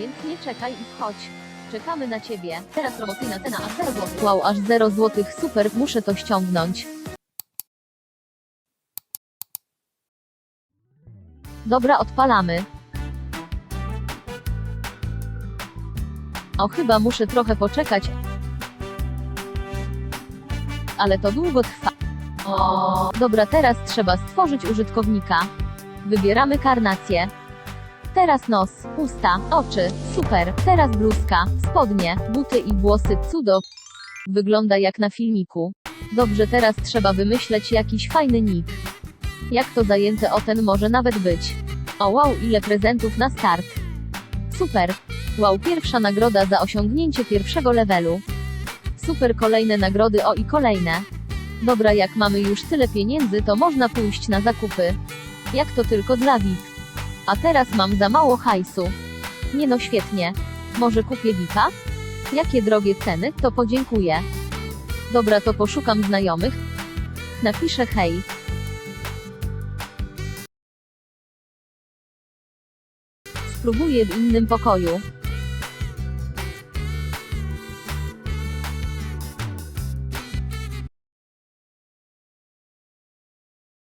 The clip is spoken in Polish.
więc nie czekaj i wchodź. Czekamy na ciebie. Teraz promocyjna cena aż 0 zł. Wow, aż 0 zł. Super, muszę to ściągnąć. Dobra, odpalamy. O, chyba muszę trochę poczekać. Ale to długo trwa. O, dobra, teraz trzeba stworzyć użytkownika. Wybieramy karnację. Teraz nos, usta, oczy, super. Teraz bluzka, spodnie, buty i włosy, cudo. Wygląda jak na filmiku. Dobrze, teraz trzeba wymyśleć jakiś fajny nick. Jak to zajęte o ten może nawet być. O wow, ile prezentów na start. Super. Wow, pierwsza nagroda za osiągnięcie pierwszego levelu. Super, kolejne nagrody, o i kolejne. Dobra, jak mamy już tyle pieniędzy, to można pójść na zakupy. Jak to tylko dla VIP. A teraz mam za mało hajsu. Nie no, świetnie. Może kupię VIPa? Jakie drogie ceny, to podziękuję. Dobra, to poszukam znajomych. Napiszę hej. Spróbuję w innym pokoju.